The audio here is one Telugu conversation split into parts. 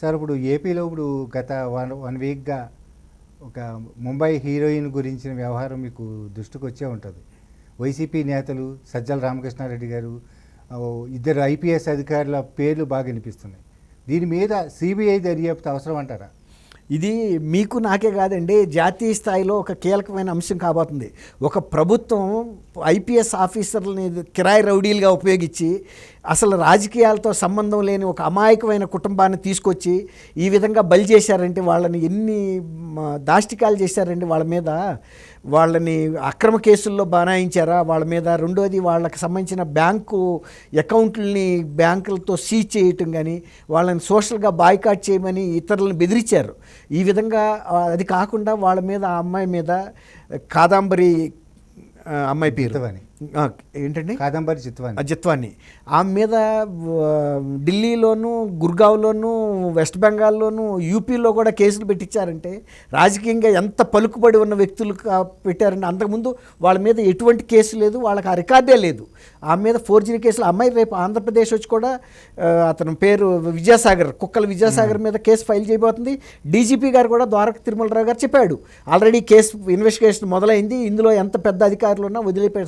సార్ ఇప్పుడు ఏపీలో ఇప్పుడు గత వన్ వన్ వీక్గా ఒక ముంబై హీరోయిన్ గురించిన వ్యవహారం మీకు దృష్టికి వచ్చే ఉంటుంది. వైసీపీ నేతలు సజ్జల రామకృష్ణారెడ్డి గారు ఇద్దరు ఐపీఎస్ అధికారుల పేర్లు బాగా వినిపిస్తున్నాయి. దీని మీద సిబిఐ దర్యాప్తు అవసరం అంటారా? ఇది మీకు నాకే కాదండి జాతీయ స్థాయిలో ఒక కీలకమైన అంశం కాబోతుంది. ఒక ప్రభుత్వం ఐపీఎస్ ఆఫీసర్లని కిరాయి రౌడీలుగా ఉపయోగించి అసలు రాజకీయాలతో సంబంధం లేని ఒక అమాయకమైన కుటుంబాన్ని తీసుకొచ్చి ఈ విధంగా బలి చేశారంటే వాళ్ళని ఎన్ని దాష్టికాలు చేశారండి వాళ్ళ మీద వాళ్ళని అక్రమ కేసుల్లో బనాయించారా? వాళ్ళ మీద రెండోది వాళ్ళకి సంబంధించిన బ్యాంకు అకౌంట్లని బ్యాంకులతో సీజ్ చేయటం కానీ వాళ్ళని సోషల్గా బాయ్కాట్ చేయమని ఇతరులను బెదిరించారు. ఈ విధంగా అది కాకుండా వాళ్ళ మీద ఆ అమ్మాయి మీద కాదాంబరి అమ్మాయి పేరు. అని ఏంటండి? కాదంబరి చిత్వాన్ని అజిత్వాన్ని ఆమె మీద ఢిల్లీలోను గుర్గావ్లోను వెస్ట్ బెంగాల్లోను యూపీలో కూడా కేసులు పెట్టించారంటే రాజకీయంగా ఎంత పలుకుబడి ఉన్న వ్యక్తులు పెట్టారంటే అంతకుముందు వాళ్ళ మీద ఎటువంటి కేసు లేదు వాళ్ళకి ఆ రికార్డే లేదు. ఆమె మీద ఫోర్జరీ కేసులు అమ్మాయి రేపు ఆంధ్రప్రదేశ్ వచ్చి కూడా అతని పేరు విద్యాసాగర్ కుక్కల విద్యాసాగర్ మీద కేసు ఫైల్ చేయబోతుంది. డీజీపీ గారు కూడా ద్వారక తిరుమలరావు గారు చెప్పాడు. ఆల్రెడీ కేసు ఇన్వెస్టిగేషన్ మొదలైంది. ఇందులో ఎంత పెద్ద అధికారులు ఉన్నా వదిలిపే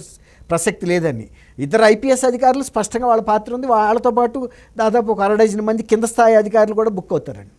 ప్రసక్తి లేదని. ఇద్దరు ఐపీఎస్ అధికారులు స్పష్టంగా వాళ్ళ పాత్ర ఉంది. వాళ్ళతో పాటు దాదాపు ఒక అర డజన్ మంది కింద స్థాయి అధికారులు కూడా బుక్ అవుతారండి.